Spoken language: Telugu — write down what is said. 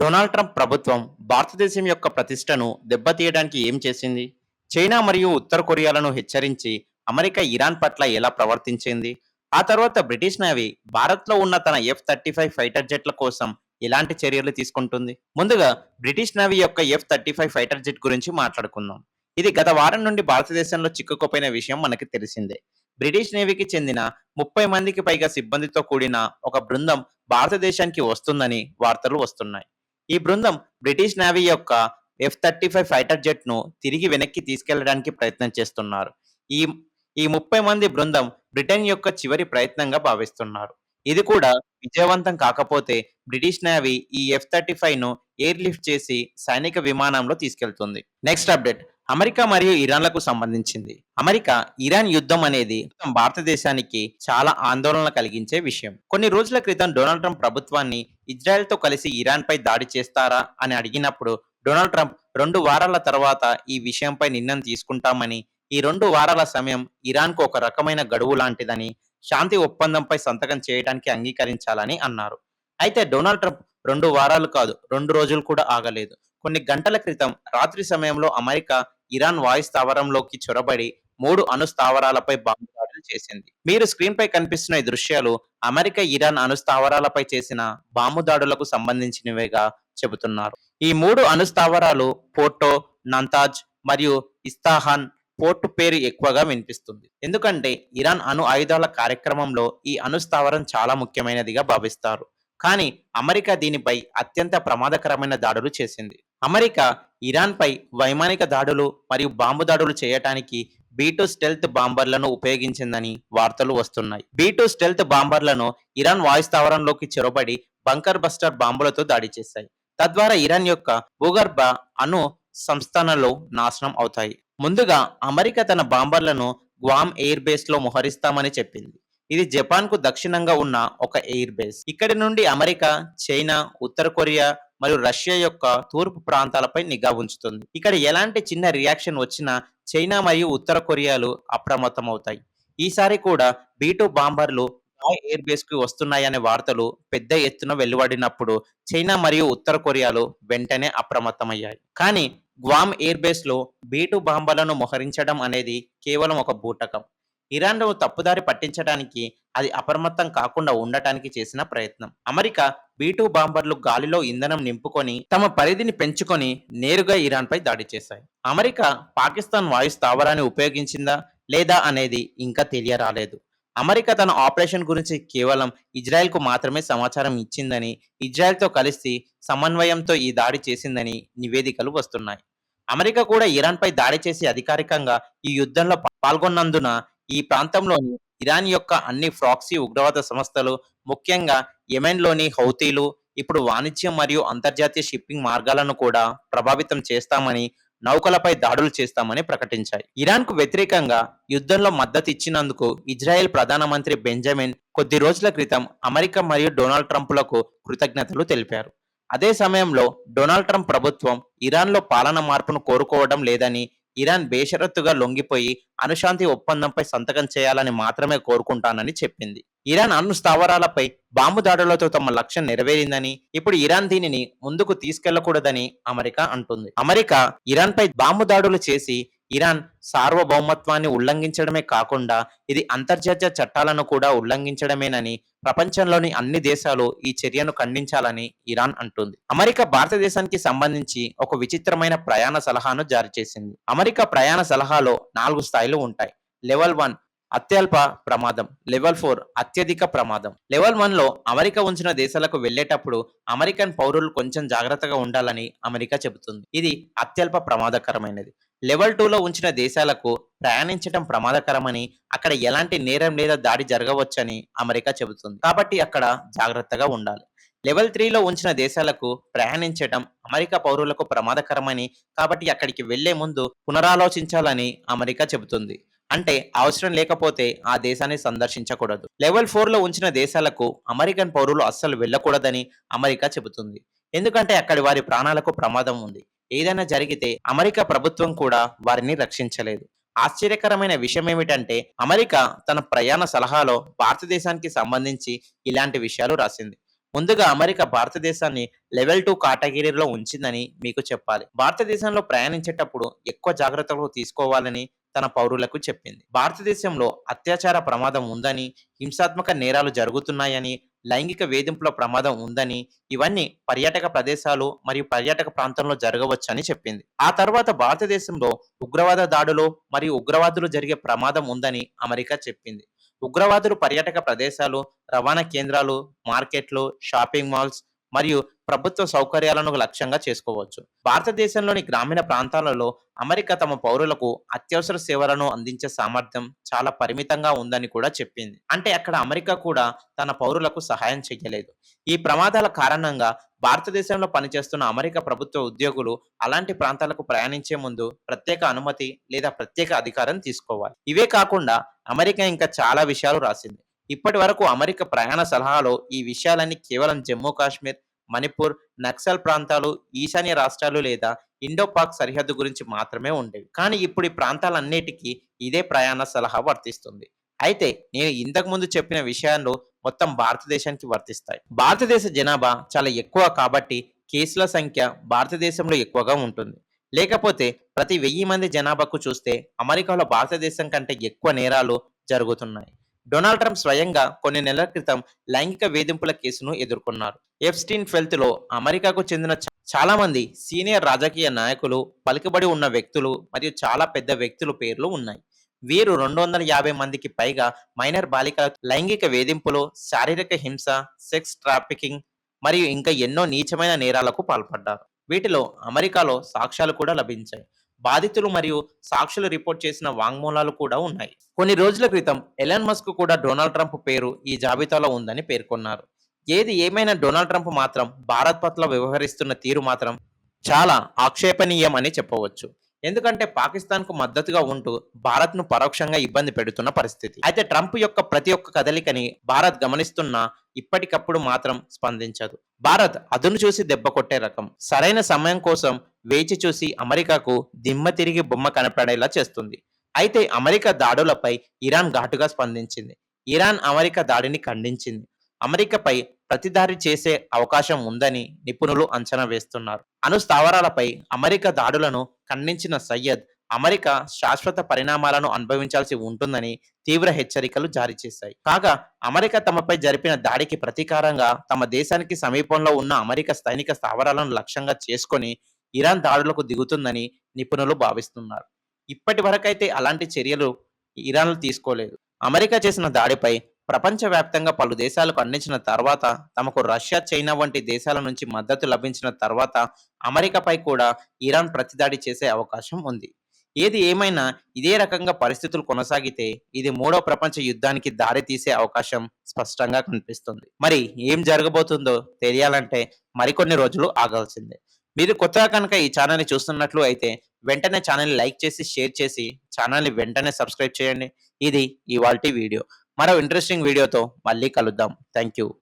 డొనాల్డ్ ట్రంప్ ప్రభుత్వం భారతదేశం యొక్క ప్రతిష్టను దెబ్బతీయడానికి ఏం చేసింది? చైనా మరియు ఉత్తర కొరియాలను హెచ్చరించి అమెరికా ఇరాన్ పట్ల ఎలా ప్రవర్తించింది? ఆ తర్వాత బ్రిటిష్ నేవీ భారత్లో ఉన్న తన ఎఫ్ థర్టీ ఫైవ్ ఫైటర్ జెట్ల కోసం ఎలాంటి చర్యలు తీసుకుంటుంది? ముందుగా బ్రిటిష్ నేవీ యొక్క F thirty five fighter jet గురించి మాట్లాడుకుందాం. ఇది గత వారం నుండి భారతదేశంలో చిక్కుకుపోయిన విషయం మనకి తెలిసిందే. బ్రిటిష్ నేవీకి చెందిన ముప్పై మందికి పైగా సిబ్బందితో కూడిన ఒక బృందం భారతదేశానికి వస్తుందని వార్తలు వస్తున్నాయి. ఈ బృందం బ్రిటిష్ నేవీ యొక్క ఎఫ్ థర్టీ ఫైవ్ ఫైటర్ జెట్ను తిరిగి వెనక్కి తీసుకెళ్ళడానికి ప్రయత్నం చేస్తున్నారు. ఈ ఈ ముప్పై మంది బృందం బ్రిటన్ యొక్క చివరి ప్రయత్నంగా భావిస్తున్నారు. ఇది కూడా విజయవంతం కాకపోతే బ్రిటిష్ నేవీ ఈ ఎఫ్ థర్టీ ఫైవ్ను ఎయిర్ లిఫ్ట్ చేసి సైనిక విమానంలో తీసుకెళ్తుంది. Next update. అమెరికా మరియు ఇరాన్లకు సంబంధించింది. అమెరికా ఇరాన్ యుద్ధం అనేది భారతదేశానికి చాలా ఆందోళన కలిగించే విషయం. కొన్ని రోజుల క్రితం డొనాల్డ్ ట్రంప్ ప్రభుత్వాన్ని ఇజ్రాయెల్తో కలిసి ఇరాన్ పై దాడి చేస్తారా అని అడిగినప్పుడు డొనాల్డ్ ట్రంప్ రెండు వారాల తర్వాత ఈ విషయంపై నిర్ణయం తీసుకుంటామని ఈ రెండు వారాల సమయం ఇరాన్కు ఒక రకమైన గడువు లాంటిదని శాంతి ఒప్పందంపై సంతకం చేయడానికి అంగీకరించాలని అన్నారు. అయితే డొనాల్డ్ ట్రంప్ రెండు వారాలు కాదు రెండు రోజులు కూడా ఆగలేదు. కొన్ని గంటల క్రితం రాత్రి సమయంలో అమెరికా ఇరాన్ వాయు స్థావరంలోకి చొరబడి మూడు అణు స్థావరాలపై బాంబు దాడులు చేసింది. మీరు స్క్రీన్ పై కనిపిస్తున్న ఈ దృశ్యాలు అమెరికా ఇరాన్ అణు స్థావరాలపై చేసిన బాంబు దాడులకు సంబంధించినవిగా చెబుతున్నారు. ఈ మూడు అణు స్థావరాలు పోర్టో నంతాజ్ మరియు ఇస్తాహాన్ పోర్టు పేరు ఎక్కువగా వినిపిస్తుంది. ఎందుకంటే ఇరాన్ అణు ఆయుధాల కార్యక్రమంలో ఈ అణు స్థావరం చాలా ముఖ్యమైనదిగా భావిస్తారు. కానీ అమెరికా దీనిపై అత్యంత ప్రమాదకరమైన దాడులు చేసింది. అమెరికా ఇరాన్పై వైమానిక దాడులు మరియు బాంబు దాడులు చేయటానికి బీటూ స్టెల్త్ బాంబర్లను ఉపయోగించిందని వార్తలు వస్తున్నాయి. బీటూ స్టెల్త్ బాంబర్లను ఇరాన్ వాయు స్థావరంలోకి చొరబడి బంకర్ బస్టర్ బాంబులతో దాడి చేశాయి. తద్వారా ఇరాన్ యొక్క భూగర్భ అణు సంస్థానాలు నాశనం అవుతాయి. ముందుగా అమెరికా తన బాంబర్లను గ్వామ్ ఎయిర్ బేస్లో మోహరిస్తామని చెప్పింది. ఇది జపాన్కు దక్షిణంగా ఉన్న ఒక ఎయిర్ బేస్. ఇక్కడి నుండి అమెరికా చైనా ఉత్తర కొరియా మరియు రష్యా యొక్క తూర్పు ప్రాంతాలపై నిఘా ఉంచుతుంది. ఇక్కడ ఎలాంటి చిన్న రియాక్షన్ వచ్చినా చైనా మరియు ఉత్తర కొరియాలు అప్రమత్తమవుతాయి. ఈసారి కూడా బీటూ బాంబర్లు థాయ్ ఎయిర్ బేస్కు వస్తున్నాయనే వార్తలు పెద్ద ఎత్తున వెలువడినప్పుడు చైనా మరియు ఉత్తర కొరియాలు వెంటనే అప్రమత్తమయ్యాయి. కానీ గ్వామ్ ఎయిర్ బేస్లో బీటు బాంబర్లను మోహరించడం అనేది కేవలం ఒక బూటకం. ఇరాన్ తప్పుదారి పట్టించడానికి అది అప్రమత్తం కాకుండా ఉండటానికి చేసిన ప్రయత్నం. అమెరికా బీటూ బాంబర్లు గాలిలో ఇంధనం నింపుకొని తమ పరిధిని పెంచుకొని నేరుగా ఇరాన్పై దాడి చేశాయి. అమెరికా పాకిస్తాన్ వాయు స్థావరాన్ని ఉపయోగించిందా లేదా అనేది ఇంకా తెలియరాలేదు. అమెరికా తన ఆపరేషన్ గురించి కేవలం ఇజ్రాయెల్కు మాత్రమే సమాచారం ఇచ్చిందని ఇజ్రాయెల్తో కలిసి సమన్వయంతో ఈ దాడి చేసిందని నివేదికలు వస్తున్నాయి. అమెరికా కూడా ఇరాన్ పై దాడి చేసి అధికారికంగా ఈ యుద్ధంలో పాల్గొన్నందున ఈ ప్రాంతంలోని ఇరాన్ యొక్క అన్ని ఫ్రాక్సీ ఉగ్రవాద సంస్థలు ముఖ్యంగా యెమెన్లోని హౌతీలు ఇప్పుడు వాణిజ్యం మరియు అంతర్జాతీయ షిప్పింగ్ మార్గాలను కూడా ప్రభావితం చేస్తామని నౌకలపై దాడులు చేస్తామని ప్రకటించాయి. ఇరాన్కు వ్యతిరేకంగా యుద్ధంలో మద్దతు ఇచ్చినందుకు ఇజ్రాయెల్ ప్రధానమంత్రి బెంజమిన్ కొద్ది రోజుల క్రితం అమెరికా మరియు డొనాల్డ్ ట్రంప్లకు కృతజ్ఞతలు తెలిపారు. అదే సమయంలో డొనాల్డ్ ట్రంప్ ప్రభుత్వం ఇరాన్లో పాలన మార్పును కోరుకోవడం లేదని ఇరాన్ బేషరత్తుగా లొంగిపోయి అనుశాంతి ఒప్పందంపై సంతకం చేయాలని మాత్రమే కోరుకుంటానని చెప్పింది. ఇరాన్ అణు స్థావరాలపై బాంబు దాడులతో తమ లక్ష్యం నెరవేరిందని ఇప్పుడు ఇరాన్ దీనిని ముందుకు తీసుకెళ్ళకూడదని అమెరికా అంటుంది. అమెరికా ఇరాన్ పై బాంబు దాడులు చేసి ఇరాన్ సార్వభౌమత్వాన్ని ఉల్లంఘించడమే కాకుండా ఇది అంతర్జాతీయ చట్టాలను కూడా ఉల్లంఘించడమేనని ప్రపంచంలోని అన్ని దేశాలు ఈ చర్యను ఖండించాలని ఇరాన్ అంటుంది. అమెరికా భారతదేశానికి సంబంధించి ఒక విచిత్రమైన ప్రయాణ సలహాను జారీ చేసింది. అమెరికా ప్రయాణ సలహాలో నాలుగు స్థాయిలు ఉంటాయి. లెవెల్ వన్ అత్యల్ప ప్రమాదం లెవెల్ ఫోర్ అత్యధిక ప్రమాదం. లెవెల్ వన్లో అమెరికా ఉంచిన దేశాలకు వెళ్ళేటప్పుడు అమెరికన్ పౌరులు కొంచెం జాగ్రత్తగా ఉండాలని అమెరికా చెబుతుంది. ఇది అత్యల్ప ప్రమాదకరమైనది. లెవెల్ టూలో ఉంచిన దేశాలకు ప్రయాణించడం ప్రమాదకరమని అక్కడ ఎలాంటి నేరం లేదా దాడి జరగవచ్చని అమెరికా చెబుతుంది. కాబట్టి అక్కడ జాగ్రత్తగా ఉండాలి. లెవెల్ త్రీలో ఉంచిన దేశాలకు ప్రయాణించడం అమెరికా పౌరులకు ప్రమాదకరమని కాబట్టి అక్కడికి వెళ్ళే ముందు పునరాలోచించాలని అమెరికా చెబుతుంది. అంటే అవసరం లేకపోతే ఆ దేశాన్ని సందర్శించకూడదు. లెవెల్ ఫోర్లో ఉంచిన దేశాలకు అమెరికన్ పౌరులు అస్సలు వెళ్ళకూడదని అమెరికా చెబుతుంది. ఎందుకంటే అక్కడి వారి ప్రాణాలకు ప్రమాదం ఉంది. ఏదైనా జరిగితే అమెరికా ప్రభుత్వం కూడా వారిని రక్షించలేదు. ఆశ్చర్యకరమైన విషయం ఏమిటంటే అమెరికా తన ప్రయాణ సలహాలో భారతదేశానికి సంబంధించి ఇలాంటి విషయాలు రాసింది. ముందుగా అమెరికా భారతదేశాన్ని లెవెల్ టూ కేటగిరీలో ఉంచిందని మీకు చెప్పాలి. భారతదేశంలో ప్రయాణించేటప్పుడు ఎక్కువ జాగ్రత్తలు తీసుకోవాలని తన పౌరులకు చెప్పింది. భారతదేశంలో అత్యాచార ప్రమాదం ఉందని హింసాత్మక నేరాలు జరుగుతున్నాయని లైంగిక వేధింపుల ప్రమాదం ఉందని ఇవన్నీ పర్యాటక ప్రదేశాలు మరియు పర్యాటక ప్రాంతంలో జరగవచ్చని చెప్పింది. ఆ తర్వాత భారతదేశంలో ఉగ్రవాద దాడులు మరియు ఉగ్రవాదులు జరిగే ప్రమాదం ఉందని అమెరికా చెప్పింది. ఉగ్రవాదులు పర్యాటక ప్రదేశాలు రవాణా కేంద్రాలు మార్కెట్లు షాపింగ్ మాల్స్ మరియు ప్రభుత్వ సౌకర్యాలను లక్ష్యంగా చేసుకోవచ్చు. భారతదేశంలోని గ్రామీణ ప్రాంతాలలో అమెరికా తమ పౌరులకు అత్యవసర సేవలను అందించే సామర్థ్యం చాలా పరిమితంగా ఉందని కూడా చెప్పింది. అంటే అక్కడ అమెరికా కూడా తన పౌరులకు సహాయం చేయలేదు ఈ ప్రమాదాల కారణంగా భారతదేశంలో పనిచేస్తున్న అమెరికా ప్రభుత్వ ఉద్యోగులు అలాంటి ప్రాంతాలకు ప్రయాణించే ముందు ప్రత్యేక అనుమతి లేదా ప్రత్యేక అధికారం తీసుకోవాలి. ఇవే కాకుండా అమెరికా ఇంకా చాలా విషయాలు రాసింది. ఇప్పటి వరకు అమెరికా ప్రయాణ సలహాలో ఈ విషయాలన్నీ కేవలం జమ్మూ కాశ్మీర్ మణిపూర్ నక్సల్ ప్రాంతాలు ఈశాన్య రాష్ట్రాలు లేదా ఇండో పాక్ సరిహద్దు గురించి మాత్రమే ఉండేవి. కానీ ఇప్పుడు ఈ ప్రాంతాలన్నిటికీ ఇదే ప్రయాణ సలహా వర్తిస్తుంది. అయితే నేను ఇంతకు ముందు చెప్పిన విషయాలు మొత్తం భారతదేశానికి వర్తిస్తాయి. భారతదేశ జనాభా చాలా ఎక్కువ కాబట్టి కేసుల సంఖ్య భారతదేశంలో ఎక్కువగా ఉంటుంది. లేకపోతే ప్రతి వెయ్యి మంది జనాభాకు చూస్తే అమెరికాలో భారతదేశం కంటే ఎక్కువ నేరాలు జరుగుతున్నాయి. డొనాల్డ్ ట్రంప్ స్వయంగా కొన్ని నెలల క్రితం లైంగిక వేధింపుల కేసును ఎదుర్కొన్నారు. ఎఫ్స్టీన్ ఫెల్త్లో అమెరికాకు చెందిన చాలా మంది సీనియర్ రాజకీయ నాయకులు పలుకుబడి ఉన్న వ్యక్తులు మరియు చాలా పెద్ద వ్యక్తుల పేర్లు ఉన్నాయి. వీరు రెండు వందల యాభై మందికి పైగా మైనర్ బాలికల లైంగిక వేధింపులు శారీరక హింస సెక్స్ ట్రాఫికింగ్ మరియు ఇంకా ఎన్నో నీచమైన నేరాలకు పాల్పడ్డారు. వీటిలో అమెరికాలో సాక్ష్యాలు కూడా లభించాయి. బాధితులు మరియు సాక్షులు రిపోర్ట్ చేసిన వాంగ్మూలాలు కూడా ఉన్నాయి. కొన్ని రోజుల క్రితం ఎలాన్ మస్క్ కూడా డొనాల్డ్ ట్రంప్ పేరు ఈ జాబితాలో ఉందని పేర్కొన్నారు. ఏది ఏమైనా డొనాల్డ్ ట్రంప్ మాత్రం భారత్ పట్ల వ్యవహరిస్తున్న తీరు మాత్రం చాలా ఆక్షేపణీయం అని చెప్పవచ్చు. ఎందుకంటే పాకిస్తాన్కు మద్దతుగా ఉంటూ భారత్ను పరోక్షంగా ఇబ్బంది పెడుతున్న పరిస్థితి. అయితే ట్రంప్ యొక్క ప్రతి ఒక్క కదలికని భారత్ గమనిస్తున్నా ఇప్పటికప్పుడు మాత్రం స్పందించదు. భారత్ అదును చూసి దెబ్బ కొట్టే రకం. సరైన సమయం కోసం వేచి చూసి అమెరికాకు దిమ్మ తిరిగి బొమ్మ కనపడేలా చేస్తుంది. అయితే అమెరికా దాడులపై ఇరాన్ ఘాటుగా స్పందించింది. ఇరాన్ అమెరికా దాడిని ఖండించింది. అమెరికాపై ప్రతిదాడి చేసే అవకాశం ఉందని నిపుణులు అంచనా వేస్తున్నారు. అణు స్థావరాలపై అమెరికా దాడులను ఖండించిన సయ్యద్ అమెరికా శాశ్వత పరిణామాలను అనుభవించాల్సి ఉంటుందని తీవ్ర హెచ్చరికలు జారీ చేశాయి. కాగా అమెరికా తమపై జరిపిన దాడికి ప్రతీకారంగా తమ దేశానికి సమీపంలో ఉన్న అమెరికా సైనిక స్థావరాలను లక్ష్యంగా చేసుకొని ఇరాన్ దాడులకు దిగుతుందని నిపుణులు భావిస్తున్నారు. ఇప్పటి వరకైతే అలాంటి చర్యలు ఇరాన్లు తీసుకోలేదు. అమెరికా చేసిన దాడిపై ప్రపంచవ్యాప్తంగా పలు దేశాలకు అందించిన తర్వాత తమకు రష్యా చైనా వంటి దేశాల నుంచి మద్దతు లభించిన తర్వాత అమెరికాపై కూడా ఇరాన్ ప్రతిదాడి చేసే అవకాశం ఉంది. ఏది ఏమైనా ఇదే రకంగా పరిస్థితులు కొనసాగితే ఇది మూడో ప్రపంచ యుద్ధానికి దారి తీసే అవకాశం స్పష్టంగా కనిపిస్తుంది. మరి ఏం జరగబోతుందో తెలియాలంటే మరికొన్ని రోజులు ఆగాల్సిందే. మీరు కొత్తగా కనుక ఈ ఛానల్ని చూస్తున్నట్లు అయితే వెంటనే ఛానల్ని లైక్ చేసి షేర్ చేసి ఛానల్ని వెంటనే సబ్స్క్రైబ్ చేయండి. ఇది ఇవాల్టి వీడియో. మరో ఇంట్రెస్టింగ్ వీడియోతో మళ్ళీ కలుద్దాం. Thank you